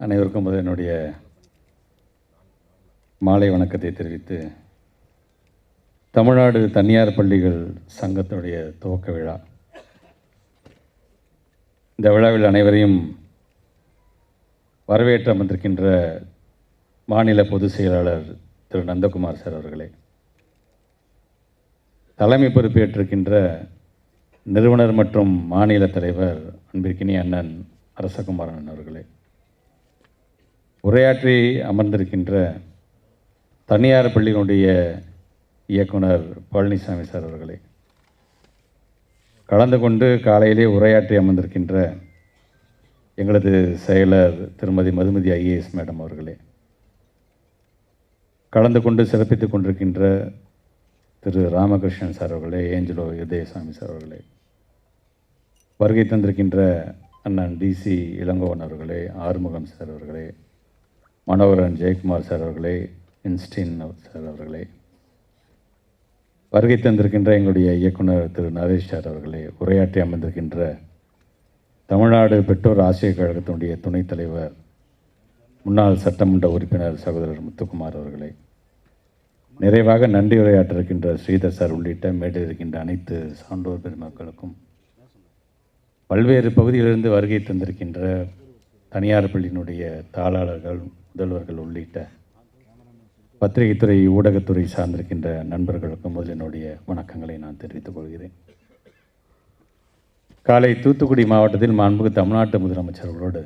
அனைவருக்கும் முதல் என்னுடைய மாலை வணக்கத்தை தெரிவித்து தமிழ்நாடு தனியார் பள்ளிகள் சங்கத்தினுடைய துவக்க விழா. இந்த விழாவில் அனைவரையும் வரவேற்று அமர்ந்திருக்கின்ற மாநில பொதுச் செயலாளர் திரு நந்தகுமார் சார் அவர்களே தலைமை பொறுப்பேற்றிருக்கின்ற நிறுவனர் மற்றும் மாநில தலைவர் அன்பிற்கினி அண்ணன் அரசகுமாரன் அவர்களே உரையாற்றி அமர்ந்திருக்கின்ற தனியார் பள்ளியினுடைய இயக்குனர் பழனிசாமி சார் அவர்களே கலந்து கொண்டு காலையிலே உரையாற்றி அமர்ந்திருக்கின்ற எங்களது செயலர் திருமதி மதுமதி ஐஏஎஸ் மேடம் அவர்களே கலந்து கொண்டு சிறப்பித்துக் கொண்டிருக்கின்ற திரு ராமகிருஷ்ணன் சார் அவர்களே ஏஞ்சலோ உதயசாமி சார் அவர்களே வருகை தந்திருக்கின்ற அண்ணன் டிசி இளங்கோவன் அவர்களே ஆறுமுகம் சார் அவர்களே மனோகரன் ஜெயக்குமார் சார் அவர்களே இன்ஸ்டின் சார் அவர்களே வருகை தந்திருக்கின்ற எங்களுடைய இயக்குனர் திரு நரேஷ் சார் அவர்களே உரையாற்றி அமர்ந்திருக்கின்ற தமிழ்நாடு பெற்றோர் ஆசிரியர் கழகத்தினுடைய துணைத் தலைவர் முன்னாள் சட்டமன்ற உறுப்பினர் சகோதரர் முத்துக்குமார் அவர்களே நிறைவாக நன்றி உரையாற்றிருக்கின்ற ஸ்ரீதர் சார் உள்ளிட்ட மேடை இருக்கின்ற அனைத்து சான்றோர் பெருமக்களுக்கும் பல்வேறு பகுதியிலிருந்து வருகை தந்திருக்கின்ற தனியார் பள்ளியினுடைய தாளாளர்கள் முதல்வர்கள் உள்ளிட்ட பத்திரிகைத்துறை ஊடகத்துறை சார்ந்திருக்கின்ற நண்பர்களுக்கும் முதல் என்னுடைய வணக்கங்களை நான் தெரிவித்துக் கொள்கிறேன். காலை தூத்துக்குடி மாவட்டத்தில் மாண்புக்கு தமிழ்நாட்டு முதலமைச்சர்களோடு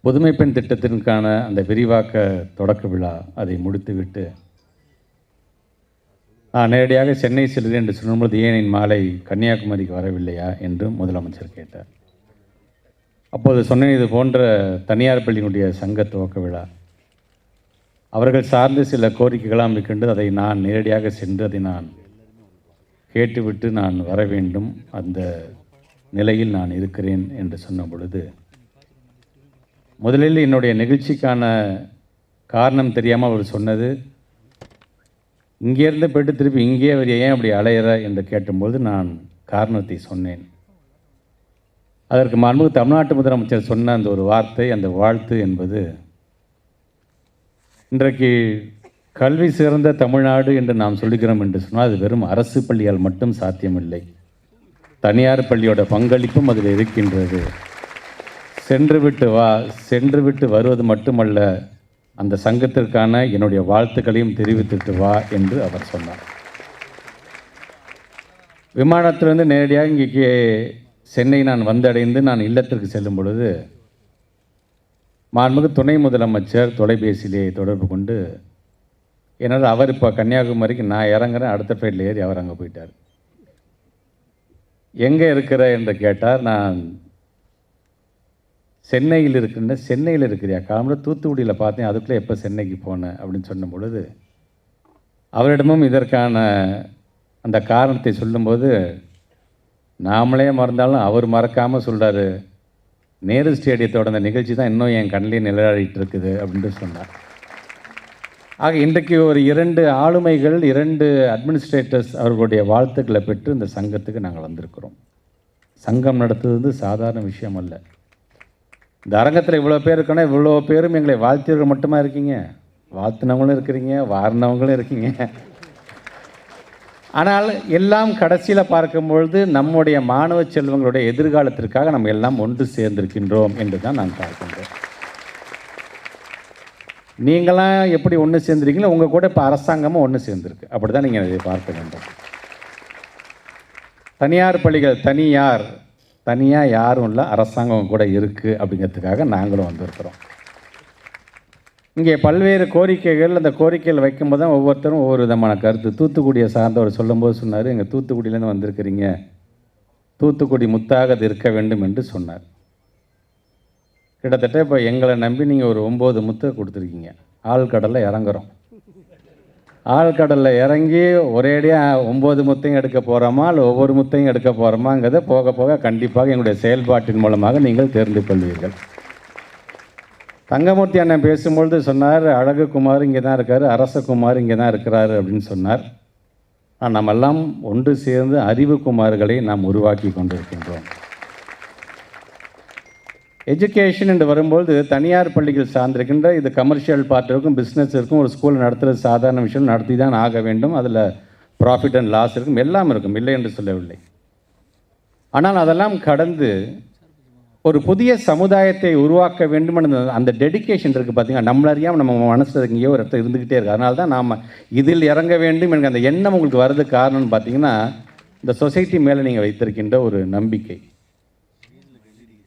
புதுமை பெண் திட்டத்திற்கான அந்த விரிவாக்க தொடக்க விழா அதை முடித்துவிட்டு நான் நேரடியாக சென்னை செல்கிறேன் என்று சொல்லும்போது ஏன் மாலை கன்னியாகுமரிக்கு வரவில்லையா? என்றும் முதலமைச்சர் கேட்டார். அப்போது சொன்னேன் இது போன்ற தனியார் பள்ளியினுடைய சங்க துவக்க விழா. அவர்கள் சார்ந்து சில கோரிக்கைகளாக இருக்கின்றது அதை நான் நேரடியாக சென்று அதை நான் கேட்டுவிட்டு நான் வர வேண்டும். அந்த நிலையில் நான் இருக்கிறேன் என்று சொன்ன பொழுது முதலில் என்னுடைய நிகழ்ச்சிக்கான காரணம் தெரியாமல் அவர் சொன்னது. இங்கேருந்து போயிட்டு திருப்பி இங்கே அவர் ஏன் அப்படி அலையிற என்று கேட்டும்போது நான் காரணத்தை சொன்னேன். அதற்கு மாண்பு தமிழ்நாட்டு முதலமைச்சர் சொன்ன அந்த ஒரு வார்த்தை அந்த வாழ்த்து என்பது இன்றைக்கு கல்வி சிறந்த தமிழ்நாடு என்று நாம் சொல்லுகிறோம் என்று சொன்னால் அது வெறும் அரசு பள்ளியால் மட்டும் சாத்தியமில்லை. தனியார் பள்ளியோட பங்களிப்பும் அதில் இருக்கின்றது. சென்று விட்டு வா சென்று விட்டு வருவது மட்டுமல்ல அந்த சங்கத்திற்கான என்னுடைய வாழ்த்துக்களையும் தெரிவித்துட்டு வா என்று அவர் சொன்னார். விமானத்திலிருந்து நேரடியாக இங்கே சென்னை நான் வந்தடைந்து நான் இல்லத்திற்கு செல்லும் பொழுது மாண்புமிகு துணை முதலமைச்சர் தொலைபேசியிலே தொடர்பு கொண்டு என்னால் அவர் இப்போ கன்னியாகுமரிக்கு நான் இறங்குறேன் அடுத்த ஃப்ளைட்டில் ஏறி அவர் அங்கே போயிட்டார். எங்கே இருக்கிற என்று கேட்டார் நான் சென்னையில் இருக்கின்ற சென்னையில் இருக்கிறியா காலம்புற தூத்துக்குடியில் பார்த்தேன் அதுக்குள்ளே எப்போ சென்னைக்கு போனேன் அப்படின்னு சொன்ன பொழுது அவரிடமும் இதற்கான அந்த காரணத்தை சொல்லும்போது நாமளே மறந்தாலும் அவர் மறக்காமல் சொல்கிறாரு நேரு ஸ்டேடியத்தோட அந்த நிகழ்ச்சி தான் இன்னும் என் கண்ணிலே நிழலாடிட்டு இருக்குது அப்படின்ட்டு சொன்னார். ஆக இன்றைக்கு ஒரு இரண்டு ஆளுமைகள் இரண்டு அட்மினிஸ்ட்ரேட்டர்ஸ் அவர்களுடைய வாழ்த்துக்களை பெற்று இந்த சங்கத்துக்கு நாங்கள் வந்திருக்கிறோம். சங்கம் நடத்துவது வந்து சாதாரண விஷயம் அல்ல. இந்த அரங்கத்தில் இவ்வளோ பேர் இருக்கோன்னா இவ்வளோ பேரும் எங்களை வாழ்த்தியவர்கள் மட்டுமா இருக்கீங்க? வாழ்த்தினவங்களும் இருக்கிறீங்க வாரினவங்களும் இருக்கீங்க. ஆனால் எல்லாம் கடைசியில் பார்க்கும்பொழுது நம்முடைய மாணவ செல்வங்களுடைய எதிர்காலத்திற்காக நம்ம எல்லாம் ஒன்று சேர்ந்திருக்கின்றோம் என்று தான் நான் பார்க்கின்றேன். நீங்களாம் எப்படி ஒன்று சேர்ந்துருக்கீங்களோ உங்கள் கூட இப்போ அரசாங்கமும் ஒன்று சேர்ந்துருக்கு. அப்படி தான் நீங்கள் இதை பார்க்க வேண்டும். தனியார் பள்ளிகள் தனியார் தனியாக யாரும் இல்லை அரசாங்கம் கூட இருக்குது அப்படிங்கிறதுக்காக நாங்களும் வந்திருக்கிறோம். இங்கே பல்வேறு கோரிக்கைகள் அந்த கோரிக்கைகள் வைக்கும்போது தான் ஒவ்வொருத்தரும் ஒவ்வொரு விதமான கருத்து. தூத்துக்குடியை சார்ந்தவர் சொல்லும்போது சொன்னார் எங்கள் தூத்துக்குடியிலேருந்து வந்திருக்கிறீங்க. தூத்துக்குடி முத்தாக அது இருக்க வேண்டும் என்று சொன்னார். கிட்டத்தட்ட இப்போ எங்களை நம்பி நீங்கள் ஒரு ஒம்பது முத்தை கொடுத்துருக்கீங்க. ஆழ்கடலில் இறங்குறோம். ஆழ்கடலில் இறங்கி ஒரேடியாக ஒம்பது முத்தையும் எடுக்க போகிறோமா இல்லை ஒவ்வொரு முத்தையும் எடுக்க போகிறோமாங்கிறத போக போக கண்டிப்பாக எங்களுடைய செயல்பாட்டின் மூலமாக நீங்கள் தெரிந்து கொள்வீர்கள். தங்கமூர்த்தி அண்ணன் பேசும்பொழுது சொன்னார் அழகுக்குமார் இங்கே தான் இருக்கார் அரசகுமார் இங்கே தான் இருக்கிறார் அப்படின்னு சொன்னார். ஆனால் எல்லாம் ஒன்று சேர்ந்து அறிவுக்குமார்களை நாம் உருவாக்கி கொண்டிருக்கின்றோம். எஜுகேஷன் என்று வரும்போது தனியார் பள்ளிகள் சார்ந்திருக்கின்ற இது கமர்ஷியல் பார்ட் இருக்கும் பிஸ்னஸ் இருக்கும் ஒரு ஸ்கூல் நடத்துகிற சாதாரண விஷயம் நடத்தி தான் ஆக வேண்டும். அதில் ப்ராஃபிட் அண்ட் லாஸ் இருக்கும் எல்லாம் இருக்கும் இல்லை என்று சொல்லவில்லை. ஆனால் அதெல்லாம் கடந்து ஒரு புதிய சமுதாயத்தை உருவாக்க வேண்டும் அந்த டெடிகேஷன் இருக்குது பார்த்தீங்கன்னா நம்மள அறியாமல் நம்ம மனசில் எங்கேயோ ஒரு இடத்துல இருந்துக்கிட்டே இருக்குது அதனால தான் நாம் இதில் இறங்க வேண்டும் எனக்கு அந்த எண்ணம் உங்களுக்கு வர்றது காரணம்னு பார்த்தீங்கன்னா இந்த சொசைட்டி மேலே நீங்கள் வைத்திருக்கின்ற ஒரு நம்பிக்கை.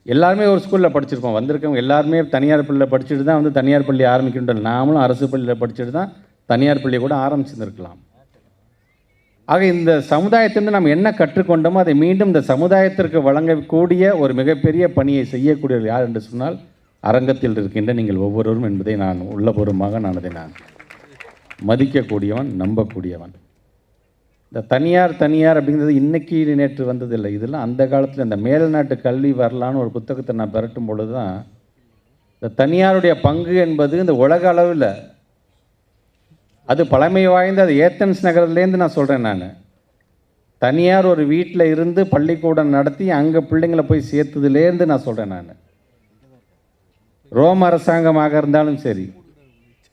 எல்லாருமே ஒரு ஸ்கூலில் படிச்சிருக்கோம் வந்திருக்கவங்க எல்லாருமே தனியார் பள்ளியில் படிச்சுட்டு தான் வந்து தனியார் பள்ளி ஆரம்பிக்கின்ற நாமளும் அரசு பள்ளியில் படிச்சுட்டு தான் தனியார் பள்ளியை கூட ஆரம்பிச்சிருந்துருக்கலாம். ஆக இந்த சமுதாயத்திலிருந்து நாம் என்ன கற்றுக்கொண்டோமோ அதை மீண்டும் இந்த சமுதாயத்திற்கு வழங்கக்கூடிய ஒரு மிகப்பெரிய பணியை செய்யக்கூடியவர் யார் என்று சொன்னால் அரங்கத்தில் இருக்கின்ற நீங்கள் ஒவ்வொருவரும் என்பதை நான் உள்ளபூர்வமாக நான் அதை நான் மதிக்கக்கூடியவன் நம்பக்கூடியவன். இந்த தனியார் தனியார் அப்படிங்கிறது இன்னைக்கு நேற்று வந்ததில்லை. இதெல்லாம் அந்த காலத்தில் இந்த மேல்நாட்டு கல்வி வரலான்னு ஒரு புத்தகத்தை நான் பெரட்டும் பொழுது தான் இந்த தனியாருடைய பங்கு என்பது இந்த உலக அளவில் அது பழமை வாய்ந்த அது ஏத்தன்ஸ் நகர்லேருந்து நான் சொல்கிறேன் நான். தனியார் ஒரு வீட்டில் இருந்து பள்ளிக்கூடம் நடத்தி அங்கே பிள்ளைங்களை போய் சேர்த்ததுலேருந்து நான் சொல்கிறேன் நான். ரோம் அரசாங்கமாக இருந்தாலும் சரி.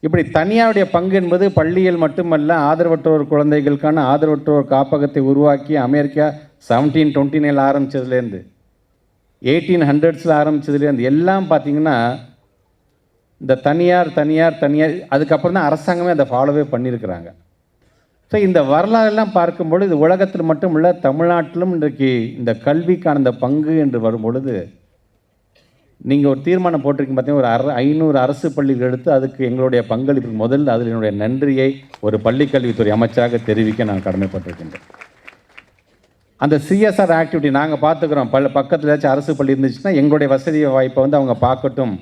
இப்படி தனியாருடைய பங்கு என்பது பள்ளியில் மட்டுமல்ல ஆதரவற்றோர் குழந்தைகளுக்கான ஆதரவற்றோர் காப்பகத்தை உருவாக்கி அமெரிக்கா செவன்டீன் டுவெண்ட்டி நைனில் ஆரம்பித்ததுலேருந்து எயிட்டீன் ஹண்ட்ரட்ஸில் ஆரம்பித்ததுலேருந்து எல்லாம் பார்த்தீங்கன்னா இந்த தனியார் தனியார் தனியார் அதுக்கப்புறம் தான் அரசாங்கமே அதை ஃபாலோவே பண்ணியிருக்கிறாங்க. ஸோ இந்த வரலாறுலாம் பார்க்கும்பொழுது இது உலகத்தில் மட்டும் இல்லை தமிழ்நாட்டிலும் இன்றைக்கு இந்த கல்விக்கான இந்த பங்கு என்று வரும்பொழுது நீங்கள் ஒரு தீர்மானம் போட்டிருக்கீங்க பார்த்தீங்கன்னா ஒரு அற ஐநூறு அரசு பள்ளிகள் எடுத்து அதுக்கு எங்களுடைய பங்களிப்பு முதல்ல அதில் என்னுடைய நன்றியை ஒரு பள்ளிக்கல்வித்துறை அமைச்சராக தெரிவிக்க நான் கடமைப்பட்டிருக்கின்றேன். அந்த சிஎஸ்ஆர் ஆக்டிவிட்டி நாங்கள் பார்த்துக்குறோம். பல பக்கத்தில் ஏதாச்சும் அரசு பள்ளி இருந்துச்சுன்னா எங்களுடைய வசதி வாய்ப்பை வந்து அவங்க பார்க்கட்டும்.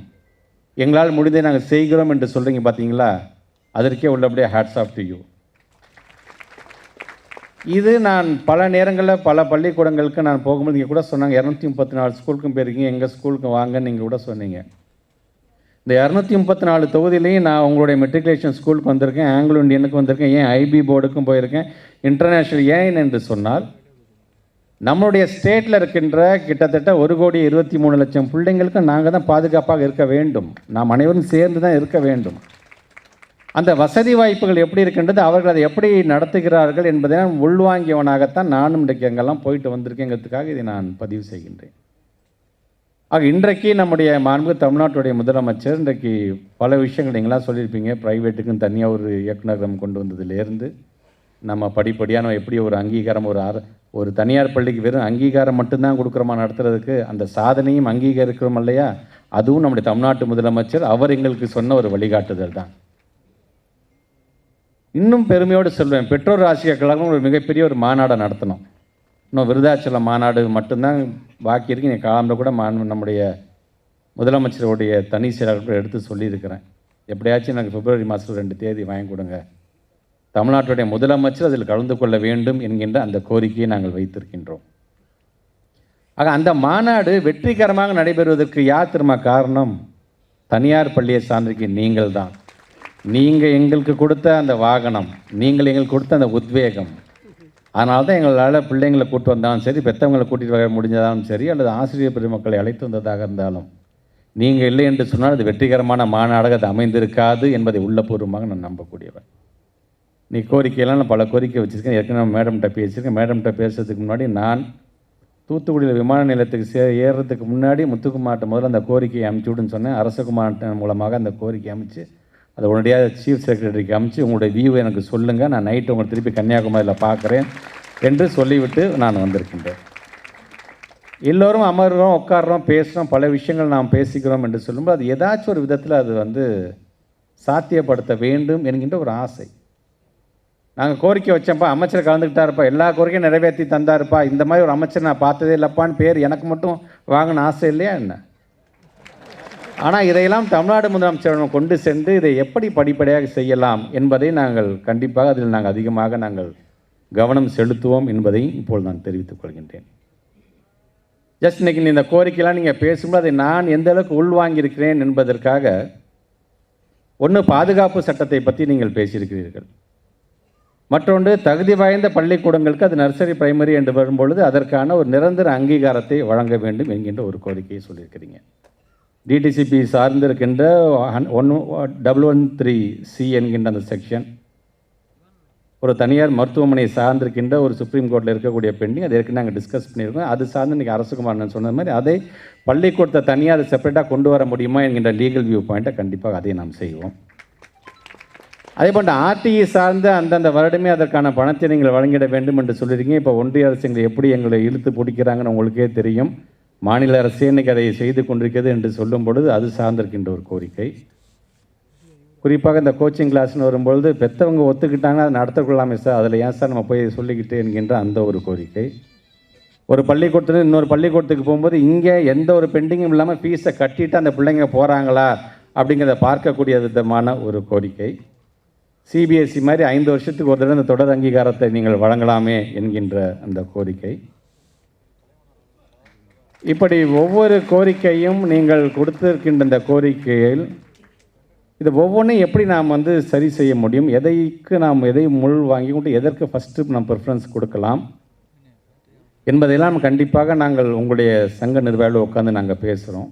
எங்களால் முடிந்ததை நாங்கள் செய்கிறோம் என்று சொல்கிறீங்க பார்த்தீங்களா அதற்கே உள்ளபடியே ஹேட்ஸ் ஆஃப் டு யூ இது நான் பல நேரங்களில் பல பள்ளிக்கூடங்களுக்கு நான் போகும்போது நீங்கள் கூட சொன்னாங்க இரநூத்தி முப்பத்தி நாலு ஸ்கூலுக்கும் போயிருக்கீங்க எங்கள் ஸ்கூலுக்கு வாங்கன்னு நீங்கள் கூட சொன்னீங்க. இந்த இரநூத்தி முப்பத்தி நாலு தொகுதியிலையும் நான் உங்களுடைய மெட்ரிகுலேஷன் ஸ்கூலுக்கு வந்திருக்கேன் ஆங்கிலோ இண்டியனுக்கு வந்திருக்கேன் ஏன் ஐபி போர்டுக்கும் போயிருக்கேன் இன்டர்நேஷ்னல் ஏன் என்று சொன்னால் நம்மளுடைய ஸ்டேட்டில் இருக்கின்ற கிட்டத்தட்ட ஒரு கோடி இருபத்தி மூணு லட்சம் பிள்ளைங்களுக்கு நாங்கள் தான் பாதுகாப்பாக இருக்க வேண்டும். நாம் அனைவரும் சேர்ந்து தான் இருக்க வேண்டும். அந்த வசதி வாய்ப்புகள் எப்படி இருக்கின்றது அவர்கள் அதை எப்படி நடத்துகிறார்கள் என்பதை நான் உள்வாங்கியவனாகத்தான் நானும் இன்றைக்கு அங்கெல்லாம் போயிட்டு வந்திருக்கேங்கிறதுக்காக இதை நான் பதிவு செய்கின்றேன். ஆக இன்றைக்கு நம்முடைய மாண்பு தமிழ்நாட்டுடைய முதலமைச்சர் இன்றைக்கு பல விஷயங்கள் நீங்களாம் சொல்லியிருப்பீங்க. ப்ரைவேட்டுக்கும் தனியாக ஒரு இயக்குநரகம் கொண்டு வந்ததுலேருந்து நம்ம படிப்படியாக நம்ம எப்படி ஒரு அங்கீகாரம் ஒரு ஒரு தனியார் பள்ளிக்கு வெறும் அங்கீகாரம் மட்டும்தான் கொடுக்குறோமா நடத்துறதுக்கு? அந்த சாதனையும் அங்கீகரிக்கிறோம் இல்லையா? அதுவும் நம்முடைய தமிழ்நாட்டு முதலமைச்சர் அவர் எங்களுக்கு சொன்ன ஒரு வழிகாட்டுதல் தான். இன்னும் பெருமையோடு சொல்வேன் பெற்றோர் ஆசிரியர் கழகம் ஒரு மிகப்பெரிய ஒரு மாநாடை நடத்தணும். இன்னும் விருதாச்சலம் மாநாடு மட்டும்தான் பாக்கி இருக்கு. நீ காலம்புல கூட மா நம்முடைய முதலமைச்சருடைய தனி சிறப்பு எடுத்து சொல்லியிருக்கிறேன். எப்படியாச்சும் எனக்கு பிப்ரவரி மாதத்தில் ரெண்டு தேதி வாங்கி கொடுங்க. தமிழ்நாட்டுடைய முதலமைச்சர் அதில் கலந்து கொள்ள வேண்டும் என்கின்ற அந்த கோரிக்கையை நாங்கள் வைத்திருக்கின்றோம். ஆக அந்த மாநாடு வெற்றிகரமாக நடைபெறுவதற்கு யார் திரும்ப காரணம்? தனியார் பள்ளியை சார்ந்திருக்கு நீங்கள் தான். நீங்கள் எங்களுக்கு கொடுத்த அந்த வாகனம் நீங்கள் எங்களுக்கு கொடுத்த அந்த உத்வேகம் அதனால தான் எங்களால் பிள்ளைங்களை கூட்டு வந்தாலும் சரி பெற்றவங்களை கூட்டிகிட்டு வர முடிஞ்சதாலும் சரி அல்லது ஆசிரியர் பெருமக்களை அழைத்து வந்ததாக இருந்தாலும் நீங்கள் இல்லை என்று சொன்னால் அது வெற்றிகரமான மாநாடாக அது அமைந்திருக்காது என்பதை உள்ளபூர்வமாக நான் நம்பக்கூடியவன். நீ கோரிக்கையெல்லாம் நான் பல கோரிக்கை வச்சுருக்கேன். ஏற்கனவே மேடம்கிட்ட பேசியிருக்கேன். மேடம்கிட்ட பேசுறதுக்கு முன்னாடி நான் தூத்துக்குடியில் விமான நிலையத்துக்கு சே ஏறுறதுக்கு முன்னாடி முத்துக்குமார்ட்ட முதல்ல அந்த கோரிக்கையை அமுச்சு விடுன்னு சொன்னேன். அரசகுமார்ட்ட மூலமாக அந்த கோரிக்கை அமைச்சு அதை உடனடியாக சீஃப் செக்ரட்டரிக்கு அமுச்சு உங்களுடைய வியூ எனக்கு சொல்லுங்கள் நான் நைட்டு உங்களை திருப்பி கன்னியாகுமரியில் பார்க்குறேன் என்று சொல்லிவிட்டு நான் வந்திருக்கின்றேன். எல்லோரும் அமர்றோம் உட்கார்றோம் பேசுகிறோம் பல விஷயங்கள் நாம் பேசிக்கிறோம் என்று சொல்லும்போது அது ஏதாச்சும் ஒரு விதத்தில் அது வந்து சாத்தியப்படுத்த வேண்டும் என்கின்ற ஒரு ஆசை. நாங்கள் கோரிக்கை வச்சோம்ப்பா அமைச்சர் கலந்துக்கிட்டாருப்பா எல்லா கோரிக்கையும் நிறைவேற்றி தந்தாருப்பா இந்த மாதிரி ஒரு அமைச்சர் நான் பார்த்ததே இல்லைப்பான்னு பேர் எனக்கு மட்டும் வாங்கின ஆசை இல்லையா என்ன? ஆனால் இதையெல்லாம் தமிழ்நாடு முதலமைச்சரிடம் கொண்டு சென்று இதை எப்படி படிப்படியாக செய்யலாம் என்பதை நாங்கள் கண்டிப்பாக அதில் நாங்கள் அதிகமாக நாங்கள் கவனம் செலுத்துவோம் என்பதை இப்போது நான் தெரிவித்துக் கொள்கின்றேன். ஜஸ்ட் இன்றைக்கி இந்த கோரிக்கையெல்லாம் நீங்கள் பேசும்போது அதை நான் எந்த அளவுக்கு உள்வாங்கியிருக்கிறேன் என்பதற்காக ஒன்று பாதுகாப்பு சட்டத்தை பற்றி நீங்கள் பேசியிருக்கிறீர்கள். மற்றொன்று தகுதி வாய்ந்த பள்ளிக்கூடங்களுக்கு அது நர்சரி பிரைமரி என்று வரும்பொழுது அதற்கான ஒரு நிரந்தர அங்கீகாரத்தை வழங்க வேண்டும் என்கின்ற ஒரு கோரிக்கையை சொல்லியிருக்கிறீங்க. DTCP சார்ந்திருக்கின்ற one double one three C என்கின்ற அந்த செக்ஷன் ஒரு தனியார் மருத்துவமனை சார்ந்திருக்கின்ற ஒரு சுப்ரீம் கோர்ட்டில் இருக்கக்கூடிய பெண்டிங் அது ஏற்கனவே நாங்கள் டிஸ்கஸ் பண்ணியிருக்கோம். அது சார்ந்து இன்றைக்கி அரசுகுமாரன் சொன்ன மாதிரி அதை பள்ளிக்கூடத்தை தனியாக அதை செப்பரேட்டாக கொண்டு வர முடியுமா என்கின்ற லீகல் வியூ பாயிண்ட்டை கண்டிப்பாக அதை நாம் செய்வோம். அதே போன்ற ஆர்டிஇ சார்ந்த அந்தந்த வருடமே அதற்கான பணத்தை நீங்கள் வழங்கிட வேண்டும் என்று சொல்லியிருக்கீங்க. இப்போ ஒன்றிய அரசு எங்களை எப்படி எங்களை இழுத்து பிடிக்கிறாங்கன்னு உங்களுக்கே தெரியும். மாநில அரசு இன்னைக்கு அதை செய்து கொண்டிருக்கிறது என்று சொல்லும் பொழுது அது சார்ந்திருக்கின்ற ஒரு கோரிக்கை. குறிப்பாக இந்த கோச்சிங் கிளாஸ்னு வரும்பொழுது பெற்றவங்க ஒத்துக்கிட்டாங்கன்னா அதை நடத்தக்கொள்ளாமே சார். அதில் ஏன் சார் நம்ம போய் சொல்லிக்கிட்டு என்கின்ற அந்த ஒரு கோரிக்கை. ஒரு பள்ளிக்கூடத்துல இன்னொரு பள்ளிக்கூடத்துக்கு போகும்போது இங்கே எந்த ஒரு பெண்டிங்கும் இல்லாமல் ஃபீஸை கட்டிட்டு அந்த பிள்ளைங்க போகிறாங்களா அப்படிங்கிறத பார்க்கக்கூடிய விதமான ஒரு கோரிக்கை. சிபிஎஸ்சி மாதிரி ஐந்து வருஷத்துக்கு ஒரு தடவை இந்த தொடர் அங்கீகாரத்தை நீங்கள் வழங்கலாமே என்கின்ற அந்த கோரிக்கை. இப்படி ஒவ்வொரு கோரிக்கையும் நீங்கள் கொடுத்திருக்கின்ற இந்த கோரிக்கையில் இது ஒவ்வொன்றையும் எப்படி நாம் வந்து சரி செய்ய முடியும்? எதைக்கு நாம் எதை முள் வாங்கி கொண்டு எதற்கு ஃபஸ்ட்டு நாம் ப்ரிஃபரன்ஸ் கொடுக்கலாம்? என்பதையெல்லாம் கண்டிப்பாக நாங்கள் உங்களுடைய சங்க நிர்வாகிகள் உட்காந்து நாங்கள் பேசுகிறோம்.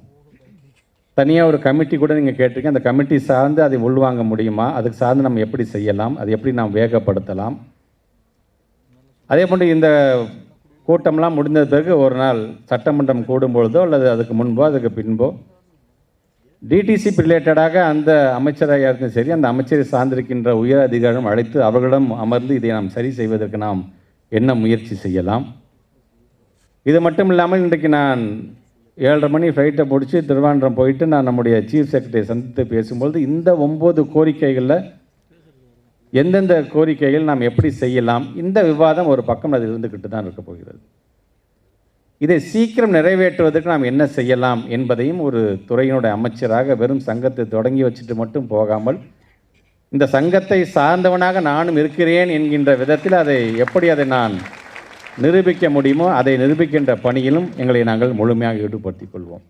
தனியாக ஒரு கமிட்டி கூட நீங்கள் கேட்டிருக்கீங்க. அந்த கமிட்டி சார்ந்து அதை உள்வாங்க முடியுமா? அதுக்கு சார்ந்து நம்ம எப்படி செய்யலாம்? அது எப்படி நாம் வேகப்படுத்தலாம்? அதே போன்று இந்த கூட்டம்லாம் முடிந்த பிறகு ஒரு நாள் சட்டமன்றம் கூடும்பொழுதோ அல்லது அதுக்கு முன்போ அதுக்கு பின்போ டிடிசிபி ரிலேட்டடாக அந்த அமைச்சராக இருந்தாலும் சரி அந்த அமைச்சரை சார்ந்திருக்கின்ற உயர் அதிகாரம் அழைத்து அவர்களிடம் அமர்ந்து இதை நாம் சரி செய்வதற்கு நாம் என்ன முயற்சி செய்யலாம்? இது மட்டும் இல்லாமல் இன்றைக்கு நான் ஏழரை மணி ஃப்ளைட்டை முடித்து திருவாண்டம் போயிட்டு நான் நம்முடைய சீஃப் செக்ரட்டரி சந்தித்து பேசும்பொழுது இந்த ஒம்பது கோரிக்கைகளில் எந்தெந்த கோரிக்கைகள் நாம் எப்படி செய்யலாம் இந்த விவாதம் ஒரு பக்கம் அது இருந்துக்கிட்டு தான் இருக்க போகிறது. இதை சீக்கிரம் நிறைவேற்றுவதற்கு நாம் என்ன செய்யலாம் என்பதையும் ஒரு துறையினுடைய அமைச்சராக வெறும் சங்கத்தை தொடங்கி வச்சுட்டு மட்டும் போகாமல் இந்த சங்கத்தை சார்ந்தவனாக நானும் இருக்கிறேன் என்கின்ற விதத்தில் அதை எப்படி அதை நான் நிரூபிக்க முடியுமோ அதை நிரூபிக்கின்ற பணியிலும் எங்களை நாங்கள் முழுமையாக ஈடுபடுத்திக் கொள்வோம்.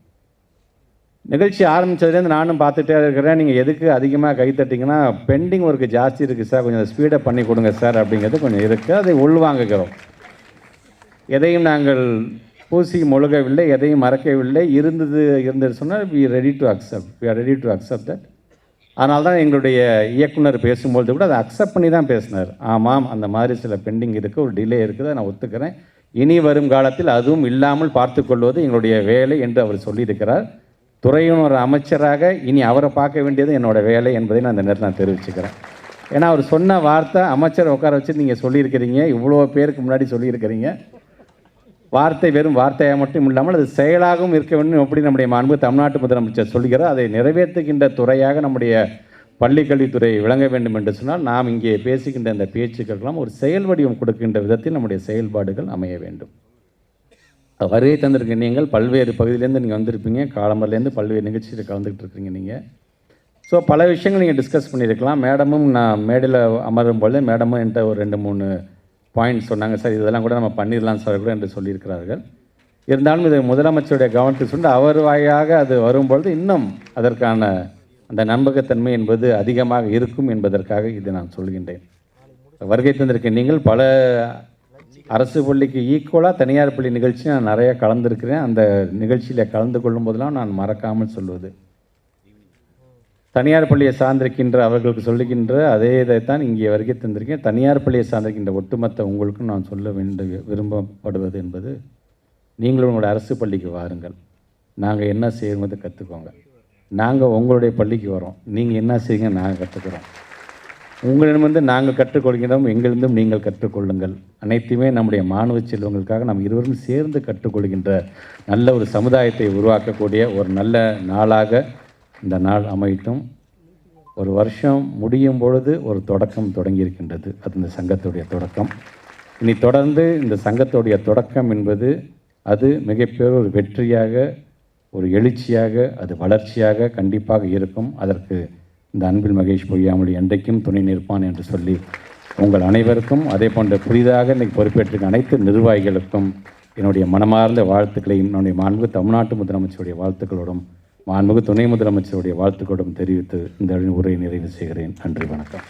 நிகழ்ச்சி ஆரம்பித்ததுலேருந்து நானும் பார்த்துட்டே இருக்கிறேன். நீங்கள் எதுக்கு அதிகமாக கை தட்டிங்கன்னா பெண்டிங் ஒர்க்கு ஜாஸ்தி இருக்குது சார். கொஞ்சம் ஸ்பீடப் பண்ணி கொடுங்க சார் அப்படிங்கிறது கொஞ்சம் இருக்குது அதை உள்வாங்குகிறோம். எதையும் நாங்கள் பூசி முழுகவில்லை எதையும் மறக்கவில்லை. இருந்தது இருந்தது சொன்னால் we ready to accept we are ready to accept that அதனால தான் எங்களுடைய இயக்குனர் பேசும்பொழுது கூட அதை அக்செப்ட் பண்ணி தான் பேசினார். ஆமாம் அந்த மாதிரி சில பெண்டிங் இருக்குது ஒரு டிலே இருக்குது நான் ஒத்துக்கிறேன். இனி வரும் காலத்தில் அதுவும் இல்லாமல் பார்த்துக்கொள்வது எங்களுடைய வேலை என்று அவர் சொல்லியிருக்கிறார். துறையின் ஒரு அமைச்சராக இனி அவரை பார்க்க வேண்டியது என்னோட வேலை என்பதை நான் அந்த நேரத்தில் நான் தெரிவிச்சுக்கிறேன். ஏன்னா அவர் சொன்ன வார்த்தை அமைச்சர் உட்கார வச்சு நீங்கள் சொல்லியிருக்கிறீங்க இவ்வளோ பேருக்கு முன்னாடி சொல்லியிருக்கிறீங்க. வார்த்தை வெறும் வார்த்தையாக மட்டும் இல்லாமல் அது செயலாகவும் இருக்க வேண்டும் எப்படி நம்முடைய மாண்பு தமிழ்நாட்டு முதலமைச்சர் சொல்கிறார். அதை நிறைவேற்றுகின்ற துறையாக நம்முடைய பள்ளிக்கல்வித்துறை விளங்க வேண்டும் என்று சொன்னால் நாம் இங்கே பேசுகின்ற இந்த பேச்சுக்கெல்லாம் ஒரு செயல் வடிவம் கொடுக்கின்ற விதத்தில் நம்முடைய செயல்பாடுகள் அமைய வேண்டும். வருகை தந்திருக்க நீங்கள் பல்வேறு பகுதியிலேருந்து நீங்கள் வந்திருப்பீங்க. காலம்பரிலேருந்து பல்வேறு நிகழ்ச்சியில் கலந்துக்கிட்டு இருக்கீங்க நீங்கள் ஸோ பல விஷயங்கள் நீங்கள் டிஸ்கஸ் பண்ணியிருக்கலாம். மேடமும் நான் மேடையில் அமரும் பொழுது மேடமும் என்கிட்ட ஒரு ரெண்டு மூணு பாயிண்ட் சொன்னாங்க சார் இதெல்லாம் கூட நம்ம பண்ணிடலாம் சார் கூட என்று சொல்லியிருக்கிறார்கள். இருந்தாலும் இது முதலமைச்சருடைய கவனத்துக்கு சொன்ன அவர் வாயாக அது வரும்பொழுது இன்னும் அதற்கான அந்த நம்பகத்தன்மை என்பது அதிகமாக இருக்கும் என்பதற்காக இதை நான் சொல்கின்றேன். வருகை தந்திருக்க நீங்கள் பல அரசு பள்ளிக்கு ஈக்குவலாக தனியார் பள்ளி நிகழ்ச்சி நான் நிறைய கலந்துருக்கிறேன். அந்த நிகழ்ச்சியில் கலந்து கொள்ளும் போதெல்லாம் நான் மறக்காமல் சொல்வது. தனியார் பள்ளியை சார்ந்திருக்கின்ற அவர்களுக்கு சொல்லுகின்ற அதே இதைத்தான் இங்கே வருகை தந்திருக்கேன். தனியார் பள்ளியை சார்ந்திருக்கின்ற ஒட்டுமொத்த உங்களுக்கும் நான் சொல்ல வேண்டும் விரும்பப்படுவது என்பது நீங்களும் உங்களுடைய அரசு பள்ளிக்கு வாருங்கள். நாங்கள் என்ன செய்யுங்கிறத கற்றுக்கோங்க நாங்கள் உங்களுடைய பள்ளிக்கு வரோம் நீங்கள் என்ன செய்யுங்க நாங்கள் கற்றுக்குறோம் உங்களிடமிருந்து நாங்கள் கற்றுக்கொள்கிறோம் எங்களிருந்தும் நீங்கள் கற்றுக்கொள்ளுங்கள். அனைத்துமே நம்முடைய மாணவ செல்வங்களுக்காக நாம் இருவரும் சேர்ந்து கற்றுக்கொள்கின்ற நல்ல ஒரு சமுதாயத்தை உருவாக்கக்கூடிய ஒரு நல்ல நாளாக இந்த நாள் அமையட்டும். ஒரு வருஷம் முடியும் பொழுது ஒரு தொடக்கம் தொடங்கியிருக்கின்றது. அது இந்த சங்கத்துடைய தொடக்கம். இனி தொடர்ந்து இந்த சங்கத்துடைய தொடக்கம் என்பது அது மிகப்பெரிய ஒரு வெற்றியாக ஒரு எழுச்சியாக அது வளர்ச்சியாக கண்டிப்பாக இருக்கும். அதற்கு இந்த அன்பில் மகேஷ் பொய்யாமொழி என்றைக்கும் துணை நிற்பான் என்று சொல்லி உங்கள் அனைவருக்கும் அதே போன்ற புதிதாக இன்றைக்கு பொறுப்பேற்றிருக்க அனைத்து நிர்வாகிகளுக்கும் என்னுடைய மனமார்ந்த வாழ்த்துக்களையும் என்னுடைய மாண்பு தமிழ்நாட்டு முதலமைச்சருடைய வாழ்த்துக்களோடும் மாண்புமிகு துணை முதலமைச்சருடைய வாழ்த்துக்கூடம் தெரிவித்து இந்த உரையை நிறைவு செய்கிறேன். நன்றி வணக்கம்.